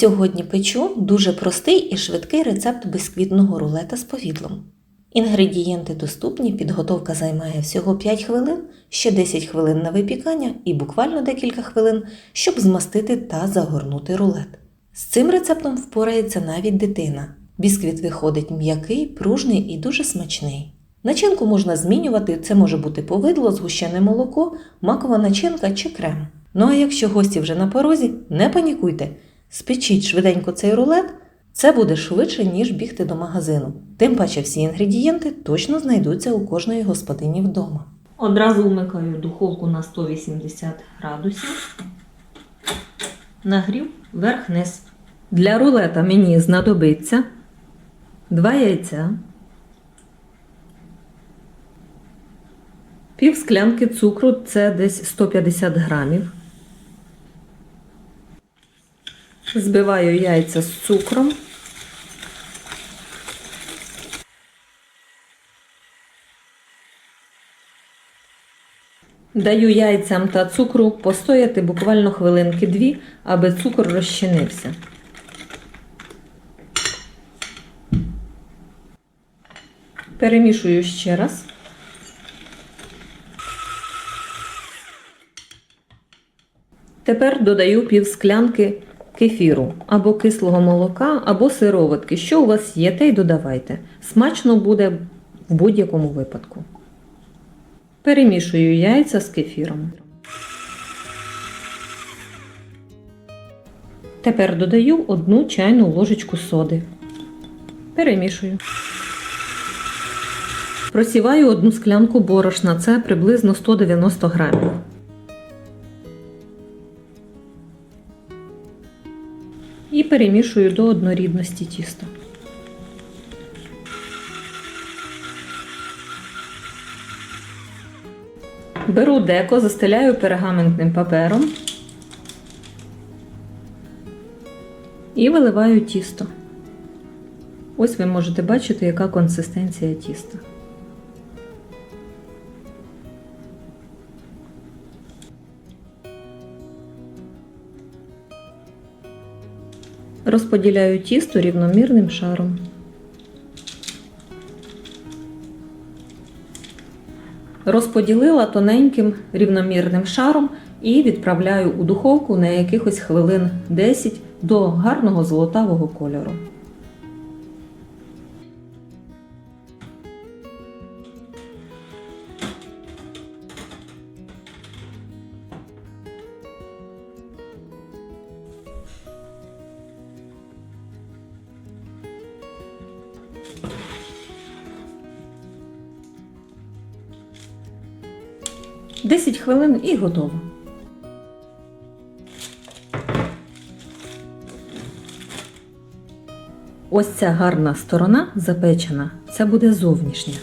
Сьогодні печу дуже простий і швидкий рецепт бисквітного рулета з повідлом. Інгредієнти доступні, підготовка займає всього 5 хвилин, ще 10 хвилин на випікання і буквально декілька хвилин, щоб змастити та загорнути рулет. З цим рецептом впорається навіть дитина. Бісквіт виходить м'який, пружний і дуже смачний. Начинку можна змінювати, це може бути повидло, згущене молоко, макова начинка чи крем. Ну а якщо гості вже на порозі, не панікуйте, спечіть швиденько цей рулет, це буде швидше, ніж бігти до магазину. Тим паче всі інгредієнти точно знайдуться у кожної господині вдома. Одразу вмикаю духовку на 180 градусів. Нагрів верх-низ. Для рулета мені знадобиться 2 яйця, пів склянки цукру це десь 150 грамів. Збиваю яйця з цукром. Даю яйцям та цукру постояти буквально хвилинки дві, аби цукор розчинився. Перемішую ще раз. Тепер додаю пів склянки кефіру або кислого молока, або сироватки. Що у вас є, те й додавайте. Смачно буде в будь-якому випадку. Перемішую яйця з кефіром. Тепер додаю одну чайну ложечку соди. Перемішую. Просіваю одну склянку борошна, це приблизно 190 грамів. І перемішую до однорідності тіста. Беру деко, застеляю пергаментним папером і виливаю тісто. Ось ви можете бачити, яка консистенція тіста. Розподіляю тісто рівномірним шаром. Розподілила тоненьким рівномірним шаром і відправляю у духовку на якихось хвилин 10 до гарного золотавого кольору. Десять хвилин і готово. Ось ця гарна сторона запечена, це буде зовнішня.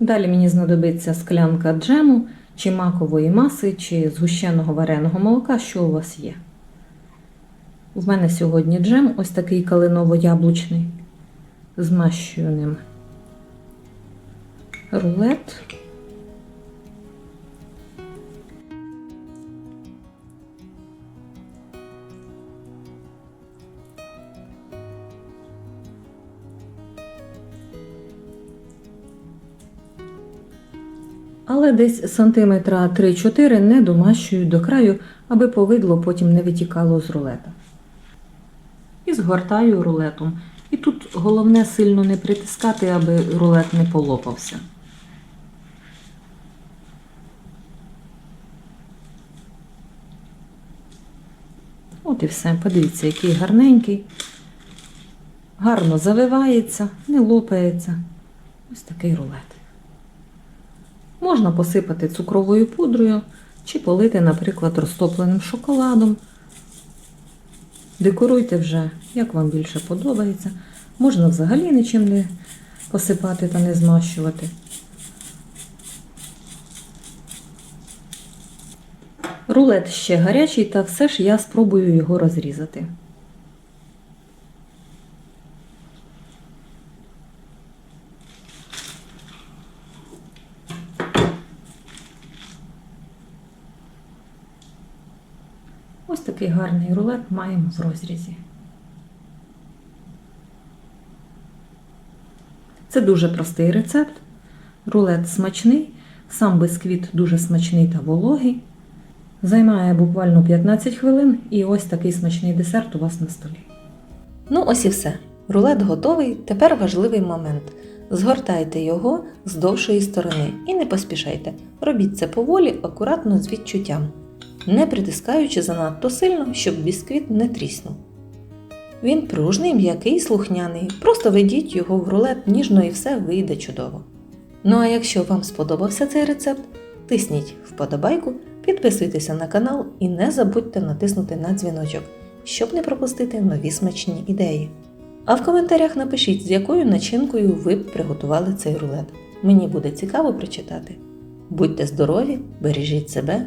Далі мені знадобиться склянка джему, чи макової маси, чи згущеного вареного молока, що у вас є. У мене сьогодні джем ось такий калиново-яблучний. Змащую ним рулет. Але десь сантиметра 3-4 не домащую до краю, аби повидло потім не витікало з рулета. І згортаю рулетом. І тут головне сильно не притискати, аби рулет не полопався. От і все. Подивіться, який гарненький. Гарно завивається, не лопається. Ось такий рулет. Можна посипати цукровою пудрою чи полити, наприклад, розтопленим шоколадом. Декоруйте вже, як вам більше подобається. Можна взагалі нічим не посипати та не змащувати. Рулет ще гарячий, та все ж я спробую його розрізати. Ось такий гарний рулет маємо в розрізі. Це дуже простий рецепт. Рулет смачний, сам бисквіт дуже смачний та вологий. Займає буквально 15 хвилин і ось такий смачний десерт у вас на столі. Ну ось і все. Рулет готовий. Тепер важливий момент. Згортайте його з довшої сторони і не поспішайте. Робіть це поволі, акуратно з відчуттям, не притискаючи занадто сильно, щоб бісквіт не тріснув. Він пружний, м'який, слухняний. Просто ведіть його в рулет ніжно і все вийде чудово. Ну а якщо вам сподобався цей рецепт, тисніть вподобайку, підписуйтеся на канал і не забудьте натиснути на дзвіночок, щоб не пропустити нові смачні ідеї. А в коментарях напишіть, з якою начинкою ви б приготували цей рулет. Мені буде цікаво прочитати. Будьте здорові, бережіть себе